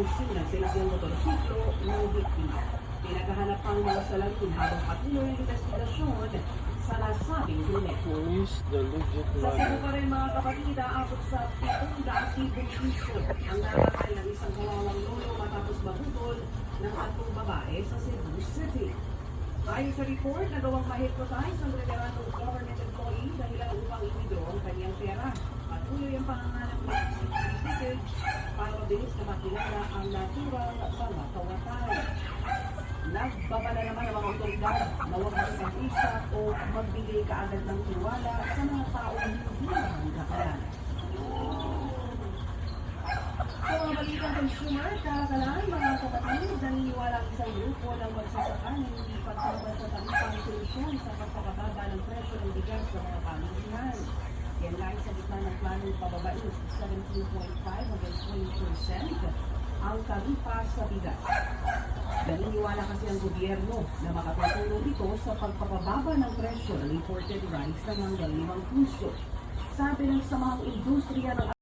pansinan sinakyan motorsiklo ng biktima. Pinagahanap pang mga salamin habang patuloy ang investigasyon sa nasabing krimen. Police, the legit Sa Cebu pa rin mga kapatid, aabot sa 700,000 piso ang nakakay ng isang kawawang lolo matapos mabutol ng atong babae sa Cebu City. Ayon sa report, nagawang mahipnotize ang reveranong government employee dahil upang iwidro ang kanyang pera. Patuloy ang panganganak ng footage para mabilis na makilala ang natural mga kawatay. Nagbabala naman ang mga otoridad na huwag makipag-isa o magbigay kaagad ng tiwala sa mga taong hindi nakakalan. Sa mga balitang consumer, kakakalaan mga kapatid, naniniwala ang isang grupo ng magsasaka na hindi pagsabot sa tamang solusyon sa pagpapababa ng presyo ng bigas sa mga pamilihan. Yan lang sa gitna ng planong pababain sa 17.5 hanggang 20% ang taripa sa bigas. Naniniwala kasi ang gobyerno na makatutulong ito sa pagpapababa ng presyo ng imported rice ng hanggang 5 puso. Sabi ng samahang industriya ng